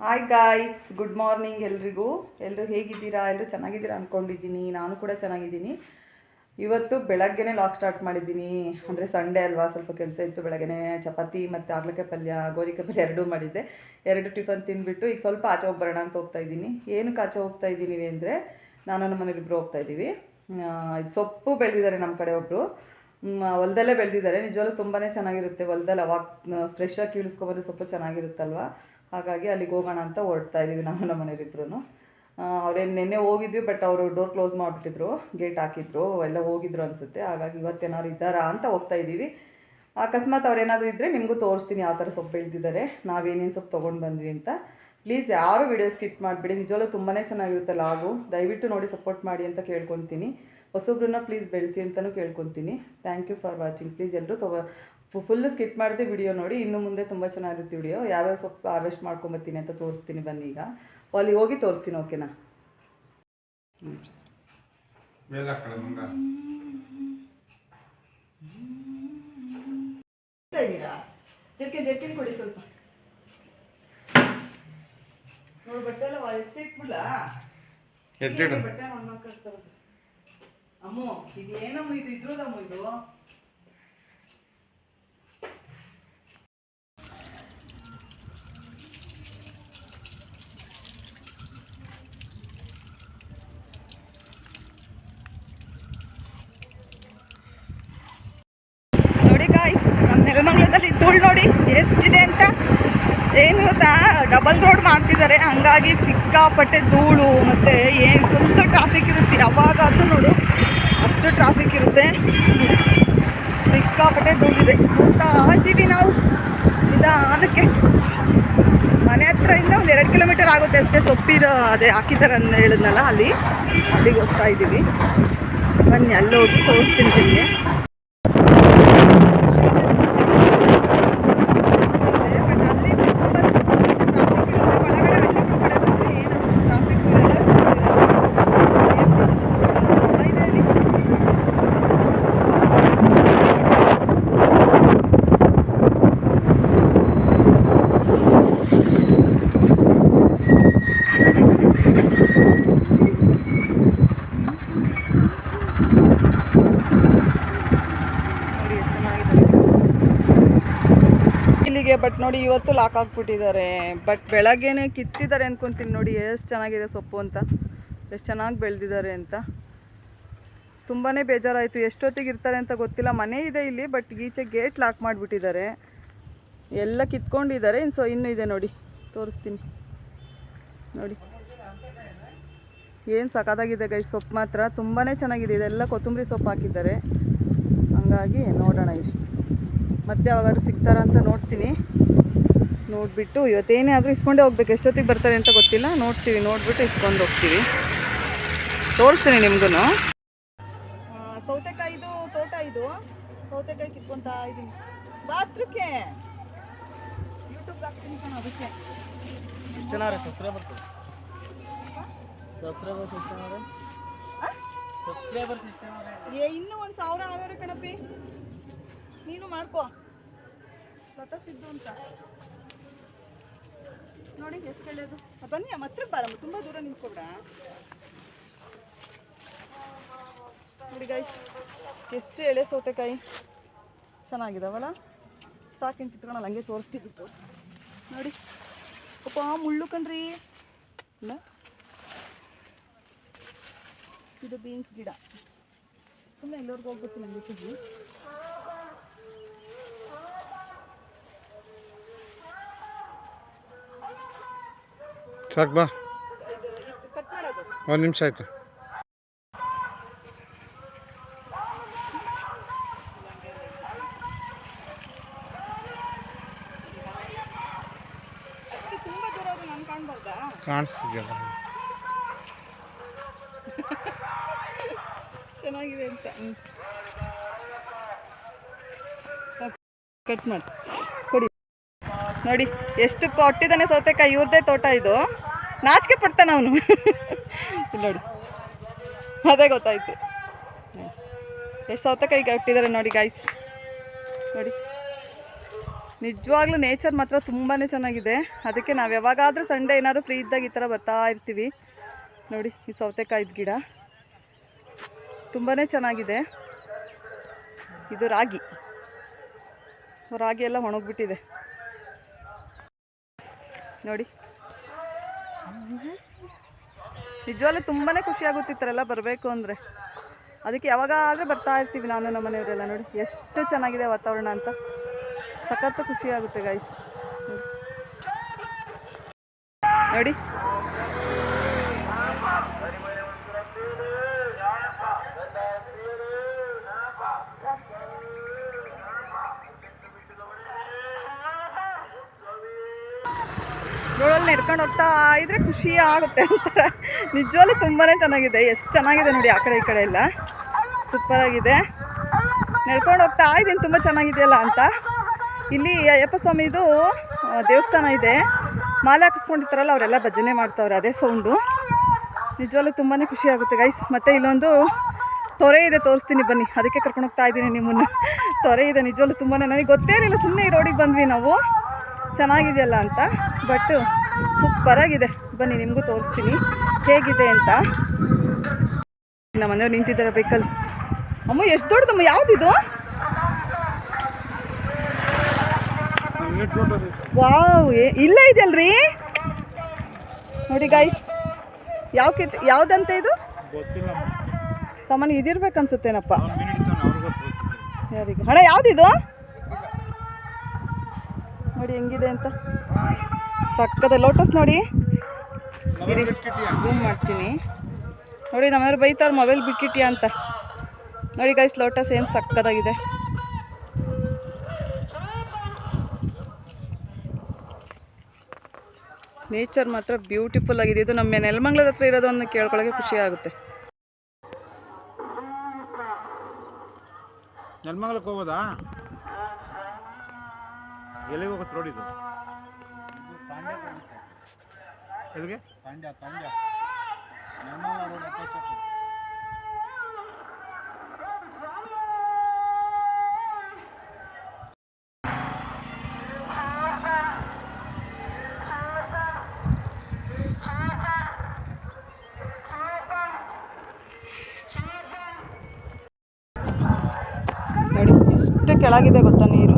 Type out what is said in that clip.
Hi guys good morning ಎಲ್ರಿಗೂ. ಎಲ್ಲರೂ ಹೇಗಿದ್ದೀರಾ? ಎಲ್ಲರೂ ಚೆನ್ನಾಗಿದ್ದೀರಾ ಅಂದ್ಕೊಂಡಿದ್ದೀನಿ ನಾನು ಕೂಡ ಚೆನ್ನಾಗಿದ್ದೀನಿ. ಇವತ್ತು ಬೆಳಗ್ಗೆನೇ ಲಾಗ್ ಸ್ಟಾರ್ಟ್ ಮಾಡಿದ್ದೀನಿ. ಅಂದರೆ ಸಂಡೇ ಅಲ್ವಾ? ಸ್ವಲ್ಪ ಕೆಲಸ ಇತ್ತು ಬೆಳಗ್ಗೆನೇ. ಚಪಾತಿ ಮತ್ತು ಆಗ್ಲಕಾಯಿ ಪಲ್ಯ ಗೋರಿಕಾಯಿ ಪಲ್ಯ ಎರಡೂ ಮಾಡಿದ್ದೆ. ಎರಡು ಟಿಫನ್ ತಿಂದುಬಿಟ್ಟು ಈಗ ಸ್ವಲ್ಪ ಆಚೆ ಹೋಗ್ಬರೋಣ ಅಂತ ಹೋಗ್ತಾ ಇದ್ದೀನಿ. ಏನಕ್ಕೆ ಆಚೆ ಹೋಗ್ತಾ ಇದ್ದೀನಿ ಅಂದರೆ, ನಾನು ನಮ್ಮ ಮನೇಲಿಬ್ಬರು ಹೋಗ್ತಾ ಇದ್ದೀವಿ. ಇದು ಸೊಪ್ಪು ಬೆಳೆದಿದ್ದಾರೆ ನಮ್ಮ ಕಡೆ ಒಬ್ಬರು ಹೊಲದಲ್ಲೇ ಬೆಳೆದಿದ್ದಾರೆ. ನಿಜವಾಗ್ಲೂ ತುಂಬಾ ಚೆನ್ನಾಗಿರುತ್ತೆ ಹೊಲದಲ್ಲಿ. ಅವಾಗ ಫ್ರೆಶ್ ಆಗಿ ಸ್ವಲ್ಪ ಚೆನ್ನಾಗಿರುತ್ತಲ್ವಾ? ಹಾಗಾಗಿ ಅಲ್ಲಿಗೆ ಹೋಗೋಣ ಅಂತ ಹೊರಡ್ತಾ ಇದ್ದೀವಿ ನಾವು ನಮ್ಮ ಮನೇಲಿಬ್ರು ಅವ್ರೇನು ನಿನ್ನೆ ಹೋಗಿದ್ವಿ, ಬಟ್ ಅವರು ಡೋರ್ ಕ್ಲೋಸ್ ಮಾಡಿಬಿಟ್ಟಿದ್ರು. ಗೇಟ್ ಹಾಕಿದ್ರು. ಎಲ್ಲ ಹೋಗಿದ್ರು ಅನಿಸುತ್ತೆ. ಹಾಗಾಗಿ ಇವತ್ತೇನಾದ್ರು ಇದ್ದಾರಾ ಅಂತ ಹೋಗ್ತಾ ಇದ್ದೀವಿ ಅಕಸ್ಮಾತ್ ಅವ್ರೇನಾದರೂ ಇದ್ದರೆ ನಿಮಗೂ ತೋರಿಸ್ತೀನಿ ಯಾವ ಥರ ಸೊಪ್ಪು ಬೆಳೆದಿದ್ದಾರೆ. ನಾವೇನೇನು ಸೊಪ್ಪು ತೊಗೊಂಡು ಬಂದ್ವಿ ಅಂತ. ಪ್ಲೀಸ್ ಯಾರು ವಿಡಿಯೋ ಸ್ಕಿಪ್ ಮಾಡಿಬಿಡಿ. ನಿಜವಾಗ್ಲೂ ತುಂಬಾ ಚೆನ್ನಾಗಿರುತ್ತೆ ಲಾಗು. ದಯವಿಟ್ಟು ನೋಡಿ ಸಪೋರ್ಟ್ ಮಾಡಿ ಅಂತ ಕೇಳ್ಕೊತೀನಿ. ಹೊಸೊಬ್ರನ್ನ ಪ್ಲೀಸ್ ಬೆಳೆಸಿ ಅಂತಲೂ ಕೇಳ್ಕೊತೀನಿ. Thank you for watching please ಎಲ್ಲರೂ ಸೊ ಫುಲ್ಲು ಸ್ಕಿಪ್ ಮಾಡಿದೆ ವಿಡಿಯೋ ನೋಡಿ. ಇನ್ನು ಮುಂದೆ ತುಂಬ ಚೆನ್ನಾಗಿರುತ್ತೆ ವಿಡಿಯೋ ಯಾವ್ಯಾವ ಸೊಪ್ಪು ಹಾರ್ವೆಸ್ಟ್ ಮಾಡ್ಕೊಂಬತ್ತೀನಿ ಅಂತ ತೋರಿಸ್ತೀನಿ ಬನ್ನಿ ಈಗ. ಅಲ್ಲಿ ಹೋಗಿ ತೋರಿಸ್ತೀನಿ ಓಕೆನಾ ಜರ್ಕಿನ್ ಜರ್ಕಿನ್ ಕೊಡಿ ಸ್ವಲ್ಪ. ನೋಡಿ ಬಟ್ಟೆ ಎಲ್ಲ ಎತ್ತಿಟ್ಬಿಡ್ಲ ಎತ್ತಿಡು ಬಟ್ಟೆ ಅಮ್ಮು ಇದೇನಮ್ಮ ಇದು? ಇದ್ರದಮ್ಮ ಇದು? ನೋಡಿ ಕಾಯ್ಸ್ ನಮ್ಮ ನೆಲಮಂಗಲದಲ್ಲಿ ಧೂಳು ನೋಡಿ ಎಷ್ಟಿದೆ ಅಂತ? ಏನು? ಗೊತ್ತಾ ಡಬಲ್ ರೋಡ್ ಮಾಡ್ತಿದ್ದಾರೆ ಹಂಗಾಗಿ ಸಿಕ್ಕಾಪಟ್ಟೆ ಧೂಳು ಮತ್ತು ಏನು ಫುಲ್ ಟ್ರಾಫಿಕ್ ಇರುತ್ತೆ. ಯಾವಾಗಾದರೂ ನೋಡು, ಅಷ್ಟು ಟ್ರಾಫಿಕ್ ಇರುತ್ತೆ. ಸಿಕ್ಕಾಪಟ್ಟೆ ಧೂಳಿದೆ. ಹೋಗ್ತಾ ಇದ್ದೀವಿ ನಾವು. ನಿಧಾನಕ್ಕೆ. ಮನೆ ಹತ್ರದಿಂದ ಒಂದು ಎರಡು ಕಿಲೋಮೀಟರ್ ಆಗುತ್ತೆ ಅಷ್ಟೇ. ಸೊಪ್ಪಿರೋ ಅದೇ ಹಾಕಿದ್ದಾರೆ ಅಂತ ಹೇಳಿದ್ನಲ್ಲ ಅಲ್ಲಿ. ಅಲ್ಲಿಗೆ ಹೋಗ್ತಾ ಇದ್ದೀವಿ. ಬನ್ನಿ ಅಲ್ಲಿ ಹೋಗಿ ತೋರಿಸ್ತೀನಿ ನಿಮಗೆ ಬಟ್ ಅಲ್ಲಿ ಒಳಗಡೆ ಏನು ಅಷ್ಟು ಟ್ರಾಫಿಕ್ ನೋಡಿ ಎಷ್ಟು ಚೆನ್ನಾಗಿದೆ ಇಲ್ಲಿಗೆ ಬಟ್ ನೋಡಿ ಇವತ್ತು ಲಾಕ್ ಹಾಕ್ಬಿಟ್ಟಿದ್ದಾರೆ. ಬಟ್ ಬೆಳಗ್ಗೆನೆ ಕಿತ್ತಿದ್ದಾರೆ ಅನ್ಕೊಂತೀನಿ ನೋಡಿ, ಎಷ್ಟು ಚೆನ್ನಾಗಿದೆ ಸೊಪ್ಪು ಅಂತ. ಎಷ್ಟು ಚೆನ್ನಾಗಿ ಬೆಳೆದಿದ್ದಾರೆ ಅಂತ. ತುಂಬಾ ಬೇಜಾರಾಯಿತು. ಎಷ್ಟೊತ್ತಿಗೆ ಇರ್ತಾರೆ ಅಂತ ಗೊತ್ತಿಲ್ಲ. ಮನೆ ಇದೆ ಇಲ್ಲಿ ಬಟ್ ಈಚೆ ಗೇಟ್ ಲಾಕ್ ಮಾಡಿಬಿಟ್ಟಿದ್ದಾರೆ. ಎಲ್ಲ ಕಿತ್ಕೊಂಡಿದ್ದಾರೆ. ಇನ್ನು ಸೊ ಇನ್ನೂ ಇದೆ ನೋಡಿ. ತೋರಿಸ್ತೀನಿ. ನೋಡಿ. ಏನು ಸಖತ್ತಾಗಿದೆ ಗೈ ಸೊಪ್ಪು ಮಾತ್ರ. ತುಂಬಾ ಚೆನ್ನಾಗಿದೆ. ಇದೆಲ್ಲ ಕೊತ್ತಂಬರಿ ಸೊಪ್ಪು ಹಾಕಿದ್ದಾರೆ. ಹಂಗಾಗಿ ನೋಡೋಣ ಇಲ್ಲಿ ಮತ್ತೆ ಯಾವಾಗಾದ್ರೂ ಸಿಗ್ತಾರ ಅಂತ ನೋಡ್ತೀನಿ. ನೋಡಿಬಿಟ್ಟು ಇವತ್ತೇನೇ ಆದರೂ ಇಸ್ಕೊಂಡೇ ಹೋಗ್ಬೇಕು. ಎಷ್ಟೊತ್ತಿಗೆ ಬರ್ತಾರೆ ಅಂತ ಗೊತ್ತಿಲ್ಲ. ನೋಡ್ತೀವಿ ನೋಡ್ಬಿಟ್ಟು ಇಸ್ಕೊಂಡು ಹೋಗ್ತೀವಿ. ತೋರಿಸ್ತೀನಿ ನಿಮ್ಗೂ ಸೌತೆಕಾಯಿದು ತೋಟ ಇದು. ಸೌತೆಕಾಯಿ ಕಿತ್ಕೊಂತ ಇದ್ದೀನಿ ಬಾತ್ರಕ್ಕೆ. ಯೂಟ್ಯೂಬ್ ಹಾಕ್ತೀನಿ ಕಣ ಅದಕ್ಕೆ. ಚೆನ್ನಾಗಿ subscriber subscriber system? Subscriber system ಇನ್ನೂ ಒಂದು ಸಾವಿರ ಆಗೋರು ಕಣಪ್ಪಿ. ನೀನು ಮಾಡ್ಕೋ. ಲತಾ ಸಿದ್ದು ಅಂತ. ನೋಡಿ, ಎಷ್ಟು ಎಳೆದು ಬನ್ನಿ ಹತ್ರ ಬಾರಮ್ಮ ತುಂಬ ದೂರ ನಿಂತ್ಕೊಬಿಡ. ನೋಡಿ ಗಾಯ್ಸ್ ಎಷ್ಟು ಎಳೆ ಸೌತೆಕಾಯಿ. ಚೆನ್ನಾಗಿದಾವಲ್ಲ? ಸಾಕಿನ ಕಿತ್ಕೊಳ್ಳಲ್ಲ ಹಂಗೆ ತೋರಿಸ್ತೀವಿ ತೋರಿಸಿ ನೋಡಿ, ಅಪ್ಪ, ಮುಳ್ಳು ಕಣ್ರಿ. ಇಲ್ಲ? ಇದು ಬೀನ್ಸ್ ಗಿಡ. ಸುಮ್ಮನೆ ಎಲ್ಲರಿಗೂ ಹೋಗ್ಬಿಟ್ಟು ನಂಬಿಟ್ಟಿದ್ವಿ ಸಾಕು ಬಾ. ಒಂದು ನಿಮಿಷ ಆಯಿತು. ಕಾಣಿಸ್ತಿದೆಯಲ್ಲ. ಚೆನ್ನಾಗಿದೆ ಅಂತ. ಕಟ್ ಮಾಡಿ. ನೋಡಿ, ಎಷ್ಟು ಕೊಟ್ಟಿದ್ದಾನೆ ಸೌತೆಕಾಯಿ, ಇವ್ರದ್ದೇ ತೋಟ ಇದು. ನಾಚಿಕೆ ಪಡ್ತಾನೆ ಅವನು. ನೋಡಿ. ಅದೇ ಗೊತ್ತಾಯ್ತು. ಎಷ್ಟು ಸೌತೆಕಾಯಿ ಕೊಟ್ಟಿದ್ದಾರೆ ನೋಡಿ ಗಾಯ್ಸ್ ನೋಡಿ. ನಿಜವಾಗ್ಲೂ ನೇಚರ್ ಮಾತ್ರ ತುಂಬಾ ಚೆನ್ನಾಗಿದೆ. ಅದಕ್ಕೆ ನಾವು ಯಾವಾಗಾದರೂ ಸಂಡೇ ಏನಾದರೂ ಫ್ರೀ ಇದ್ದಾಗ ಈ ಥರ ಬರ್ತಾ ಇರ್ತೀವಿ. ನೋಡಿ, ಈ ಸೌತೆಕಾಯಿದ ಗಿಡ. ತುಂಬಾ ಚೆನ್ನಾಗಿದೆ. ಇದು ರಾಗಿ. ರಾಗಿ ಎಲ್ಲ ಒಣಗ್ಬಿಟ್ಟಿದೆ. ನೋಡಿ. ನಿಜವಾಗ್ಲೂ ತುಂಬಾ ಖುಷಿ ಆಗುತ್ತೆ ಬರಬೇಕು ಅಂದರೆ. ಅದಕ್ಕೆ ಯಾವಾಗಾದರೂ ಬರ್ತಾ ಇರ್ತೀವಿ ನಾನು ನಮ್ಮ ಮನೆಯವರೆಲ್ಲ ನೋಡಿ. ಎಷ್ಟು ಚೆನ್ನಾಗಿದೆ ವಾತಾವರಣ ಅಂತ. ಸಖತ್ತು ಖುಷಿ ಆಗುತ್ತೆ ಗೈಸ್ ನೋಡಿ. ನಡ್ಕೊಂಡು ಹೋಗ್ತಾ ಇದ್ರೆ ಖುಷಿ ಆಗುತ್ತೆ ಅಂತಾರೆ. ನಿಜವಾಗ್ಲೂ ತುಂಬಾ ಚೆನ್ನಾಗಿದೆ. ಎಷ್ಟು ಚೆನ್ನಾಗಿದೆ ನೋಡಿ ಆ ಕಡೆ ಈ ಕಡೆ ಎಲ್ಲ. ಸೂಪರಾಗಿದೆ ನಡ್ಕೊಂಡು ಹೋಗ್ತಾ ಇದ್ದೀನಿ. ತುಂಬ ಚೆನ್ನಾಗಿದೆಯಲ್ಲ ಅಂತ. ಇಲ್ಲಿ ಅಯ್ಯಪ್ಪ ಸ್ವಾಮಿದು ದೇವಸ್ಥಾನ ಇದೆ. ಮಾಲೆ ಹಾಕಿಸ್ಕೊಂಡಿರ್ತಾರಲ್ಲ, ಅವರೆಲ್ಲ ಭಜನೆ ಮಾಡ್ತಾವ್ರೆ ಅದೇ ಸೌಂಡು ನಿಜವಾಗ್ಲೂ ತುಂಬಾ ಖುಷಿ ಆಗುತ್ತೆ ಗೈಸ್ ಮತ್ತೆ ಇಲ್ಲೊಂದು ತೊರೆ ಇದೆ, ತೋರಿಸ್ತೀನಿ ಬನ್ನಿ. ಅದಕ್ಕೆ ಕರ್ಕೊಂಡು ಹೋಗ್ತಾ ಇದ್ದೀನಿ ನಿಮ್ಮನ್ನು. ತೊರೆ ಇದೆ, ನಿಜವಾಗ್ಲೂ ತುಂಬಾ ನನಗೆ ಗೊತ್ತೇನಿಲ್ಲ ಸುಮ್ಮನೆ ಈ ರೋಡಿಗೆ ಬಂದ್ವಿ ನಾವು. ಚೆನ್ನಾಗಿದೆಯಲ್ಲ ಅಂತ. ಬಟ್ ಸೂಪರಾಗಿದೆ ಬನ್ನಿ, ನಿಮಗೂ ತೋರಿಸ್ತೀನಿ. ಹೇಗಿದೆ ಅಂತ. ನಮ್ಮ ಮನೆಯವ್ರು ನಿಂತಿದ್ದಾರೆ ಬೇಕಲ್ಲಿ ಅಮ್ಮ, ಎಷ್ಟು ದೊಡ್ಡದಮ್ಮ, ಯಾವುದಿದು? ವಾವ್ ಇಲ್ಲೇ ಇದೆಯಲ್ರಿ? ನೋಡಿ ಗೈಸ್ ಯಾವ ಕಿತ್, ಯಾವುದಂತೆ ಇದು? ಸಾಮಾನು ಸಾಮಾನ್ಯ ಇದಿರ್ಬೇಕು ಅನ್ಸುತ್ತೇನಪ್ಪ. ಅವ್ನು ಮೀನು ಹಿಡಿತಾನೆ ಅವ್ರಿಗೂ ಯಾರಿಗೆ ಹಣ ಯಾವುದಿದು? ನೋಡಿ, ಹೆಂಗಿದೆ ಅಂತ. ಸಕ್ಕದ ಲೋಟಸ್ ನೋಡಿ. ಜೂಮ್ ಮಾಡ್ತೀನಿ. ನೋಡಿ, ನಮ್ಮವ್ರು ಬೈತಾರೆ ಮೊಬೈಲ್ ಬಿಟ್ಟಿಟ್ಯಾ ಅಂತ. ನೋಡಿ ಗೈಸ್ ಲೋಟಸ್ ಏನು ಸಕ್ಕದಾಗಿದೆ. ನೇಚರ್ ಮಾತ್ರ ಬ್ಯೂಟಿಫುಲ್ ಆಗಿದೆ. ಇದು ನಮ್ಮ ನೆಲಮಂಗ್ಲದ ಹತ್ರ ಇರೋದನ್ನು ಕೇಳ್ಕೊಳ್ಳೋಕೆ ಖುಷಿ ಆಗುತ್ತೆ. ನೆಲಮಂಗ್ಲಕ್ಕೆ ಹೋಗೋದಾ? ಎಲ್ಲಿಗೆ ಹೋಗುತ್ತೆ ರೋಡ್ ಇದು? ಎಲ್ಲಿಗೆ? ತಾಂಡ್ಯ ತಾಂಡ್ಯ ನಿರ್ಮಲ ಎಷ್ಟು ಕೆಳಗಿದೆ ಗೊತ್ತಾ ನೀರು.